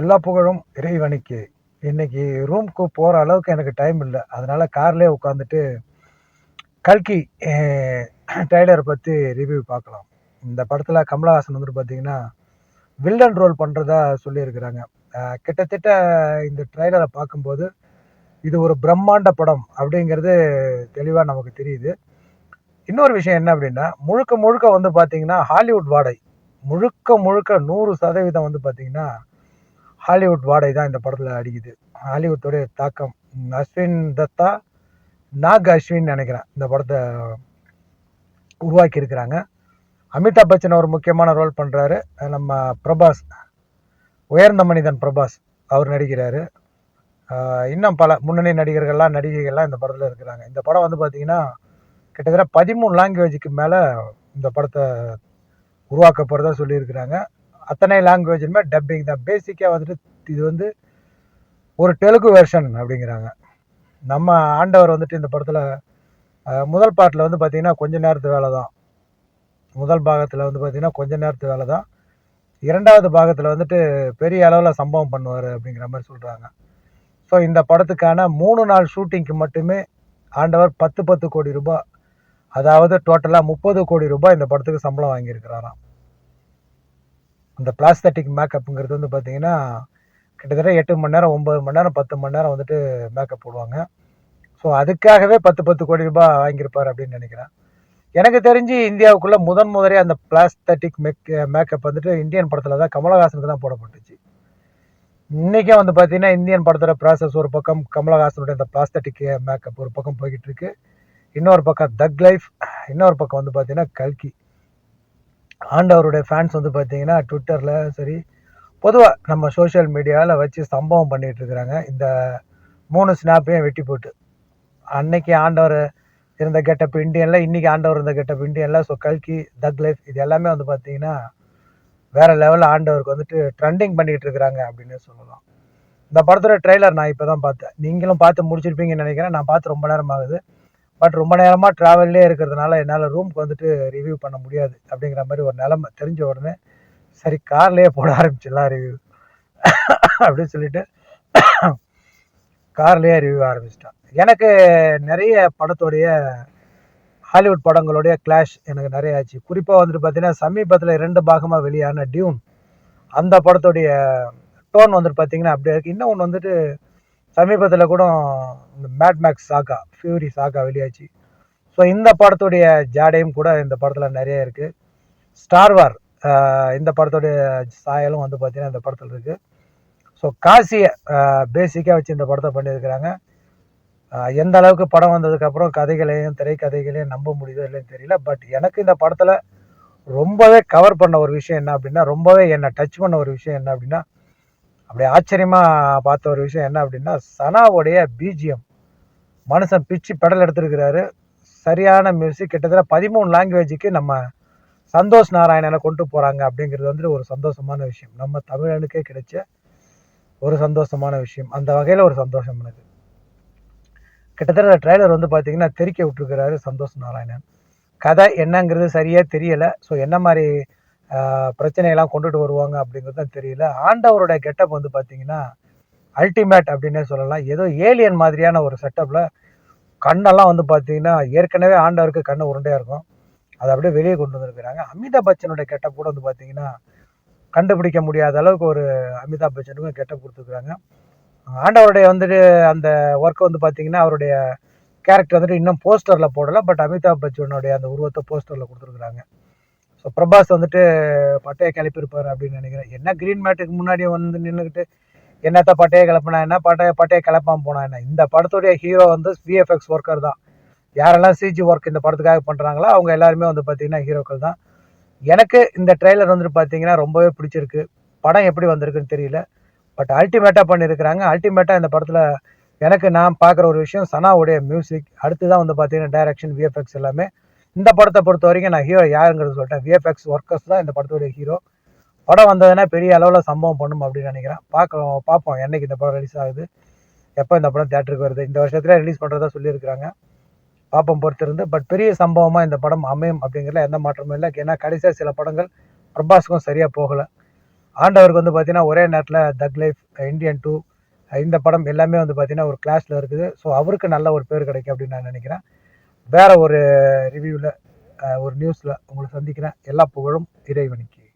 எல்லா புகழும் இறைவனுக்கு. இன்னைக்கு ரூம்க்கு போகிற அளவுக்கு எனக்கு டைம் இல்லை. அதனால் கார்லேயே உட்காந்துட்டு கல்கி டைலரை பற்றி ரிவ்யூ பார்க்கலாம். இந்த படத்தில் கமலஹாசன் வந்துட்டு பார்த்தீங்கன்னா வில்லன் ரோல் பண்ணுறதா சொல்லியிருக்கிறாங்க. கிட்டத்தட்ட இந்த ட்ரைலரை பார்க்கும்போது இது ஒரு பிரம்மாண்ட படம் அப்படிங்கிறது தெளிவாக நமக்கு தெரியுது. இன்னொரு விஷயம் என்ன அப்படின்னா முழுக்க முழுக்க வந்து பார்த்தீங்கன்னா ஹாலிவுட் வாடை. முழுக்க முழுக்க நூறு சதவீதம் வந்து பார்த்தீங்கன்னா ஹாலிவுட் வாடை தான் இந்த படத்தில் அடிக்குது. ஹாலிவுட்டோடைய தாக்கம். அஸ்வின் தத்தா நாக் அஸ்வின் நினைக்கிறேன் இந்த படத்தை உருவாக்கியிருக்கிறாங்க அமிதாப் பச்சன் ஒரு முக்கியமான ரோல் பண்ணுறாரு நம்ம பிரபாஸ் உயர்ந்த மனிதன் பிரபாஸ் அவர் நடிக்கிறாரு. இன்னும் பல முன்னணி நடிகர்கள்லாம் நடிகைகள்லாம் இந்த படத்தில் இருக்கிறாங்க. இந்த படம் வந்து பார்த்திங்கன்னா கிட்டத்தட்ட பதிமூணு லாங்குவேஜுக்கு மேலே இந்த படத்தை உருவாக்க போகிறதா சொல்லியிருக்கிறாங்க. அத்தனை லாங்குவேஜுமே டப்பிங் தான். பேசிக்காக வந்துட்டு இது வந்து ஒரு தெலுங்கு வெர்ஷன் அப்படிங்கிறாங்க. நம்ம ஆண்டவர் வந்துட்டு இந்த படத்தில் முதல் பாட்டில் வந்து பார்த்திங்கன்னா கொஞ்ச நேரத்து வேலை தான். முதல் பாகத்தில் வந்து பார்த்திங்கன்னா கொஞ்ச நேரத்து வேலை தான். இரண்டாவது பாகத்தில் வந்துட்டு பெரிய அளவில் சம்பவம் பண்ணுவார் அப்படிங்கிற மாதிரி சொல்கிறாங்க ஸோ இந்த படத்துக்கான மூணு நாள் ஷூட்டிங்க்கு மட்டுமே ஆண்டவர் பத்து பத்து கோடி ரூபாய் அதாவது டோட்டலாக முப்பது கோடி ரூபாய் இந்த படத்துக்கு சம்பளம் வாங்கியிருக்கிறாராம். அந்த பிளாஸ்தட்டிக் மேக்கப்புங்கிறது வந்து பார்த்தீங்கன்னா கிட்டத்தட்ட எட்டு மணி நேரம் ஒம்பது மணி நேரம் பத்து மணி நேரம் வந்துட்டு மேக்கப் போடுவாங்க. ஸோ அதுக்காகவே பத்து பத்து கோடி ரூபாய் வாங்கியிருப்பார் அப்படின்னு நினைக்கிறேன். எனக்கு தெரிஞ்சு இந்தியாவுக்குள்ளே முதன் முதலே அந்த பிளாஸ்தட்டிக் மேக் மேக்கப் வந்துட்டு இந்தியன் படத்தில் தான் கமலஹாசனுக்கு தான் போடப்பட்டுச்சு. இன்றைக்கே வந்து பார்த்தீங்கன்னா இந்தியன் படத்தோட ப்ராசஸ் ஒரு பக்கம் கமலஹாசனுடைய அந்த பிளாஸ்தட்டிக் மேக்கப் ஒரு பக்கம் போய்கிட்டு இருக்கு. இன்னொரு பக்கம் தக் லைஃப் இன்னொரு பக்கம் வந்து பார்த்தீங்கன்னா கல்கி ஆண்டவருடைய ஃபேன்ஸ் வந்து பார்த்தீங்கன்னா ட்விட்டரில் சரி பொதுவாக நம்ம சோஷியல் மீடியாவில் வச்சு சம்பவம் பண்ணிகிட்டு இருக்கிறாங்க. இந்த மூணு ஸ்னாப்பையும் வெட்டி போட்டு. அன்னைக்கு ஆண்டவர் இருந்த கெட்டப் இண்டியனில் இன்றைக்கி ஆண்டவர் இருந்த கெட்டப் இண்டியனில் ஸோ கல்கி தக் லைஃப் இது எல்லாமே வந்து பார்த்தீங்கன்னா வேறு லெவலில் ஆண்டவருக்கு வந்துட்டு ட்ரெண்டிங் பண்ணிக்கிட்டு இருக்கிறாங்க அப்படின்னு சொல்லலாம். இந்த படத்தோட ட்ரெய்லர் நான் இப்போ தான் பார்த்தேன். நீங்களும் பார்த்து முடிச்சிருப்பீங்கன்னு நினைக்கிறேன். நான் பார்த்து ரொம்ப நேரம் ஆகுது. பட் ரொம்ப நேரமாக ட்ராவல்லே இருக்கிறதுனால என்னால் ரூமுக்கு வந்துட்டு ரிவ்யூ பண்ண முடியாது அப்படிங்கிற மாதிரி ஒரு நிலமை தெரிஞ்ச உடனே சரி கார்லேயே போட ஆரம்பிச்சிடலாம் ரிவ்யூ அப்படின்னு சொல்லிட்டு கார்லேயே ரிவ்யூ ஆரம்பிச்சிட்டான். எனக்கு நிறைய படத்தோடைய ஹாலிவுட் படங்களுடைய கிளாஷ் எனக்கு நிறைய ஆச்சு. குறிப்பாக வந்துட்டு பார்த்தீங்கன்னா சமீபத்தில் ரெண்டு பாகமாக வெளியான டியூன் அந்த படத்துடைய டோன் வந்துட்டு பார்த்தீங்கன்னா அப்படியே இருக்குது இன்னும் ஒன்று வந்துட்டு சமீபத்தில் கூட இந்த மேட் மேக்ஸ் ஃபியூரி சாக்கா வெளியாச்சு. ஸோ இந்த படத்துடைய ஜாடையும் கூட இந்த படத்தில் நிறைய இருக்குது ஸ்டார் வார் இந்த படத்துடைய சாயலும் வந்து பார்த்தீங்கன்னா இந்த படத்தில் இருக்குது ஸோ காசியை பேசிக்காக வச்சு இந்த படத்தை பண்ணியிருக்கிறாங்க. எந்த அளவுக்கு படம் வந்ததுக்கப்புறம் கதைகளையும் திரைக்கதைகளையும் நம்ப முடியுதோ இல்லைன்னு தெரியல. பட் எனக்கு இந்த படத்தில் ரொம்பவே கவர் பண்ண ஒரு விஷயம் என்ன அப்படின்னா ரொம்பவே என்னை டச் பண்ண ஒரு விஷயம் என்ன அப்படின்னா அப்படியே ஆச்சரியமாக பார்த்த ஒரு விஷயம் என்ன அப்படின்னா சனாவுடைய பிஜிஎம் மனுஷன் பிச்சு பெடல் எடுத்திருக்கிறாரு. சரியான மியூசிக் கிட்டத்தட்ட பதிமூணு லாங்குவேஜுக்கு நம்ம சந்தோஷ் நாராயணனை கொண்டு போகிறாங்க அப்படிங்கிறது வந்துட்டு ஒரு சந்தோஷமான விஷயம். நம்ம தமிழனுக்கே கிடைச்ச ஒரு சந்தோஷமான விஷயம். அந்த வகையில் ஒரு சந்தோஷம் எனக்கு. கிட்டத்தட்ட ட்ரைலர் வந்து பார்த்தீங்கன்னா தெறிக்க விட்டுருக்கிறாரு சந்தோஷ் நாராயணன். கதை என்னங்கிறது சரியாக தெரியலை. ஸோ என்ன மாதிரி பிரச்சனையெல்லாம் கொண்டுட்டு வருவாங்க அப்படிங்கிறது தான் தெரியல. ஆண்டவருடைய கெட்டப் வந்து பார்த்தீங்கன்னா அல்டிமேட் அப்படின்னே சொல்லலாம். ஏதோ ஏலியன் மாதிரியான ஒரு செட்டப்பில் கண்ணெல்லாம் வந்து பார்த்தீங்கன்னா ஏற்கனவே ஆண்டவருக்கு கண்ணு உருண்டையாக இருக்கும். அதை அப்படியே வெளியே கொண்டு வந்திருக்கிறாங்க. அமிதாப் பச்சனுடைய கெட்டப் கூட வந்து பார்த்தீங்கன்னா கண்டுபிடிக்க முடியாத அளவுக்கு ஒரு அமிதாப் பச்சனுக்கும் கெட்டப் கொடுத்துருக்குறாங்க. ஆண்டவருடைய வந்துட்டு அந்த ஒர்க்கை வந்து பார்த்தீங்கன்னா அவருடைய கேரக்டர் வந்துட்டு இன்னும் போஸ்டரில் போடலை. பட் அமிதாப் பச்சனுடைய அந்த உருவத்தை போஸ்டரில் கொடுத்துருக்குறாங்க. ஸோ பிரபாஸ் வந்துட்டு பட்டையை கிளப்பியிருப்பார் அப்படின்னு நினைக்கிறேன். என்ன க்ரீன் மேட்டுக்கு முன்னாடி வந்து நின்றுக்கிட்டு என்னத்த பட்டையை கிளப்பினா என்ன பட்டையை பட்டையை கிளப்பாமல் போனா என்ன? இந்த படத்துடைய ஹீரோ வந்து விஎஃப்எக்ஸ் ஒர்க்கர் தான். யாரெல்லாம் சிஜி ஒர்க் இந்த படத்துக்காக பண்ணுறாங்களோ அவங்க எல்லாருமே வந்து பார்த்திங்கன்னா ஹீரோக்கள் தான். எனக்கு இந்த ட்ரெய்லர் வந்துட்டு பார்த்தீங்கன்னா ரொம்பவே பிடிச்சிருக்கு. படம் எப்படி வந்திருக்குன்னு தெரியல. பட் அல்டிமேட்டாக பண்ணியிருக்கிறாங்க. அல்டிமேட்டாக இந்த படத்தில் எனக்கு நான் பார்க்குற ஒரு விஷயம் சனாவுடைய மியூசிக் அடுத்து தான் வந்து பார்த்தீங்கன்னா டைரக்ஷன் விஎஃப்எக்ஸ் எல்லாமே. இந்த படத்தை பொறுத்த வரைக்கும் நான் ஹீரோ யாருங்கிறது சொல்லிட்டேன். விஎஃப்எக்ஸ் ஒர்க்கர்ஸ் தான் இந்த படத்துடைய ஹீரோ படம் வந்ததுன்னா பெரிய அளவில் சம்பவம் பண்ணும் அப்படின்னு நினைக்கிறேன். பார்க்க பார்ப்போம். என்றைக்கு இந்த படம் ரிலீஸ் ஆகுது? எப்போ இந்த படம் தேட்டருக்கு வருது? இந்த வருஷத்தில் ரிலீஸ் பண்ணுறதா சொல்லியிருக்கிறாங்க. பார்ப்போம் பொறுத்திருந்து. பட் பெரிய சம்பவமாக இந்த படம் அமையும் அப்படிங்கிறதுல எந்த மாற்றமும் இல்லை. ஏன்னா கடைசியாக சில படங்கள் பிரபாஸுக்கும் சரியாக போகலை. ஆண்டவருக்கு வந்து பார்த்தீங்கன்னா ஒரே நேரத்தில் தக் லைஃப் இந்தியன் டூ இந்த படம் எல்லாமே வந்து பார்த்தீங்கன்னா ஒரு கிளாஸில் இருக்குது. ஸோ அவருக்கு நல்ல ஒரு பேர் கிடைக்கும் அப்படின்னு நான் நினைக்கிறேன். வேற ஒரு ரிவ்யூவில் ஒரு நியூஸில் உங்களை சந்திக்கிறேன். எல்லா புகழும் இறைவனுக்கு.